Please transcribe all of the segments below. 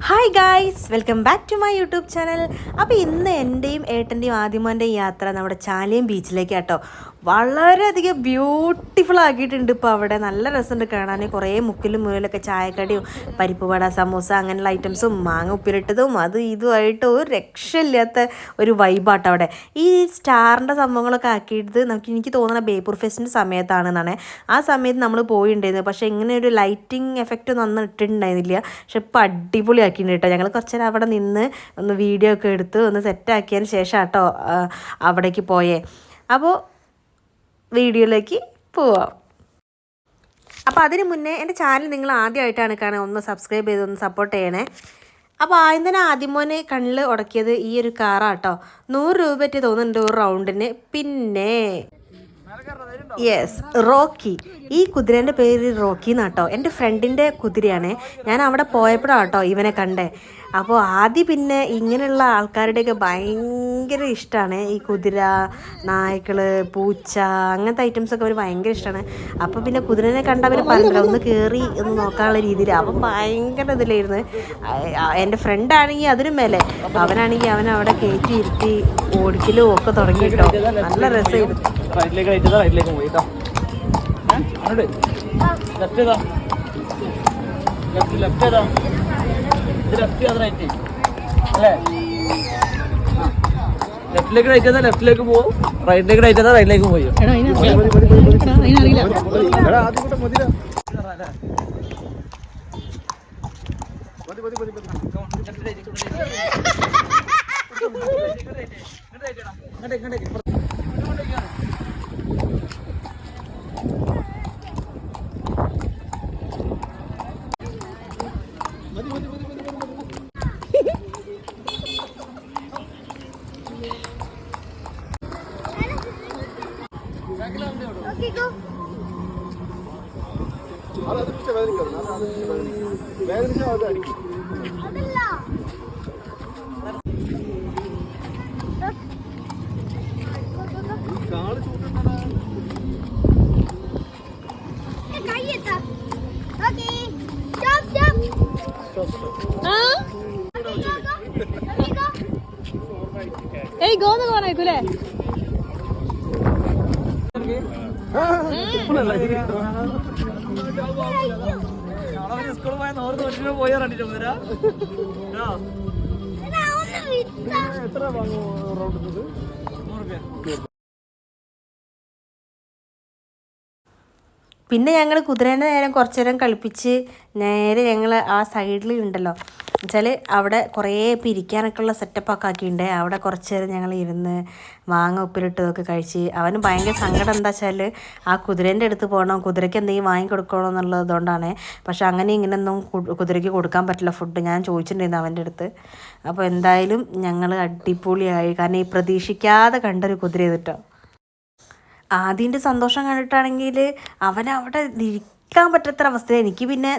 Hi guys welcome back to my YouTube channel അപ്പോൾ ഇന്ന് എന്റെയും ഏട്ടന്റെയും ആദ്യമോന്റെയും യാത്ര നമ്മുടെ ചാലിയം ബീച്ചിലേക്ക് കേട്ടോ വളരെയധികം ബ്യൂട്ടിഫുൾ ആക്കിയിട്ടുണ്ട് ഇപ്പോൾ അവിടെ. നല്ല രസമുണ്ട് കാണാൻ. കുറേ മുക്കിലും മുകളിലൊക്കെ ചായക്കടിയും പരിപ്പ് വട സമൂസ അങ്ങനെയുള്ള ഐറ്റംസും മാങ്ങ ഉപ്പിലിട്ടതും അത് ഇതുമായിട്ട് ഒരു രക്ഷയില്ലാത്ത ഒരു വൈബാട്ടോ അവിടെ. ഈ സ്റ്റാറിന്റെ സംഭവങ്ങളൊക്കെ ആക്കിയിട്ട് നമുക്ക് എനിക്ക് തോന്നുന്ന ബേപ്പൂർ ഫെസ്റ്റിന്റെ സമയത്താണെന്നാണ്. ആ സമയത്ത് നമ്മൾ പോയിട്ടുണ്ടായിരുന്നു പക്ഷേ ഇങ്ങനെ ഒരു ലൈറ്റിംഗ് എഫക്റ്റ് ഒന്നും അന്ന് ഇട്ടിട്ടുണ്ടായിരുന്നില്ല. പക്ഷെ ഇപ്പോൾ അടിപൊളി ആക്കിയിട്ടുണ്ട് കേട്ടോ. ഞങ്ങൾ കുറച്ച് നേരം അവിടെ നിന്ന് ഒന്ന് വീഡിയോ ഒക്കെ എടുത്ത് ഒന്ന് സെറ്റാക്കിയതിന് ശേഷം കേട്ടോ അവിടേക്ക് പോയേ. അപ്പോൾ വീഡിയോയിലേക്ക് പോവാം. അപ്പോൾ അതിന് മുന്നേ എന്റെ ചാനൽ നിങ്ങൾ ആദ്യമായിട്ടാണ് കാണുക. ഒന്ന് സബ്സ്ക്രൈബ് ചെയ്ത് ഒന്ന് സപ്പോർട്ട് ചെയ്യണേ. അപ്പോൾ ആദ്യം തന്നെ ആദ്യം മോനെ കണ്ണിൽ ഉടക്കിയത് ഈ ഒരു കാറാട്ടോ നൂറ് രൂപ പറ്റി തോന്നുന്നുണ്ട് ഒരു റൗണ്ടിന്. പിന്നെ യെസ് റോക്കി. ഈ കുതിരേന്റെ പേര് റോക്കി എന്നാട്ടോ. എന്റെ ഫ്രണ്ടിന്റെ കുതിരയാണ്. ഞാൻ അവിടെ പോയപ്പോഴാട്ടോ ഇവനെ കണ്ടേ. അപ്പോൾ ആദ്യം പിന്നെ ഇങ്ങനെയുള്ള ആൾക്കാരുടെയൊക്കെ ഭയങ്കര ഇഷ്ടമാണ് ഈ കുതിര നായ്ക്കൾ പൂച്ച അങ്ങനത്തെ ഐറ്റംസ് ഒക്കെ അവർ ഭയങ്കര ഇഷ്ടമാണ് അപ്പോൾ പിന്നെ കുതിരനെ കണ്ട അവർ പറഞ്ഞില്ല ഒന്ന് കയറി ഒന്ന് നോക്കാനുള്ള രീതിയിൽ അപ്പം ഭയങ്കര ഇതിലായിരുന്നു. എന്റെ ഫ്രണ്ടാണെങ്കിൽ അതിനും മേലെ. അവനാണെങ്കിൽ അവൻ അവിടെ കയറ്റി ഇരുത്തി ഓടിക്കലും ഒക്കെ തുടങ്ങി കേട്ടോ. നല്ല രസമായിരുന്നു ലെഫ്റ്റിലേക്ക് റൈറ്റ് ചെയ്താൽ ലെഫ്റ്റിലേക്ക് പോകും റൈറ്റിലേക്ക് റൈറ്റ് ചെയ്താൽ റൈറ്റിലേക്ക് പോയി ഏയ് ഗോന്ന് പോണേക്കൂലേ പിന്നെ ഞങ്ങൾ കുതിരേനെ നേരം കുറച്ചു നേരം കളിപ്പിച്ച് നേരെ ഞങ്ങൾ ആ സൈഡിൽ ഉണ്ടല്ലോ. വെച്ചാൽ അവിടെ കുറേ പിരിക്കാനൊക്കെ ഉള്ള സെറ്റപ്പൊക്കെ ആക്കിയിട്ടുണ്ട്. അവിടെ കുറച്ച് നേരം ഞങ്ങൾ ഇരുന്ന് മാങ്ങ ഉപ്പിലിട്ടതൊക്കെ കഴിച്ച് അവന് ഭയങ്കര സങ്കടം എന്താ വെച്ചാൽ ആ കുതിരേന്റെ അടുത്ത് പോകണം കുതിരയ്ക്ക് എന്തെങ്കിലും വാങ്ങി കൊടുക്കണോ എന്നുള്ളതുകൊണ്ടാണ്. പക്ഷെ അങ്ങനെ ഇങ്ങനെയൊന്നും കുതിരയ്ക്ക് കൊടുക്കാൻ പറ്റില്ല ഫുഡ് ഞാൻ ചോദിച്ചിട്ടുണ്ടായിരുന്നു അവന്റെ അടുത്ത്. അപ്പോൾ എന്തായാലും ഞങ്ങൾ അടിപൊളിയായി. കാരണം ഈ പ്രതീക്ഷിക്കാതെ കണ്ടൊരു കുതിര ചെയ്തിട്ടോ ആദ്യന്റെ സന്തോഷം കണ്ടിട്ടാണെങ്കിൽ അവനവിടെ ഇരിക്കാൻ പറ്റാത്ത അവസ്ഥയാണ് എനിക്ക് പിന്നെ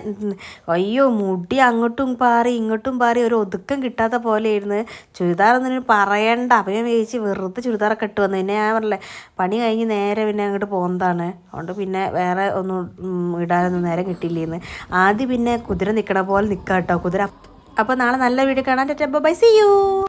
അയ്യോ മുടി അങ്ങോട്ടും പാറി ഇങ്ങോട്ടും പാറി ഒരു ഒതുക്കം കിട്ടാത്ത പോലെയായിരുന്നു. ചുരിദാറൊന്നും പറയണ്ട. അപ്പം ഞാൻ വേവിച്ച് വെറുതെ ചുരിദാറൊക്കെ ഇട്ട് വന്നു. പിന്നെ ഞാൻ പറഞ്ഞില്ലേ പണി കഴിഞ്ഞ് നേരെ പിന്നെ അങ്ങോട്ട് പോകുന്നതാണ് അതുകൊണ്ട് പിന്നെ വേറെ ഒന്നും ഇടാനൊന്നും നേരം കിട്ടിയില്ലേന്ന്. ആദ്യം പിന്നെ കുതിര നിൽക്കണ പോലെ നിൽക്കാം കേട്ടോ കുതിര അപ്പോൾ നാളെ നല്ല വീഡിയോ കാണാൻ. Bye see you.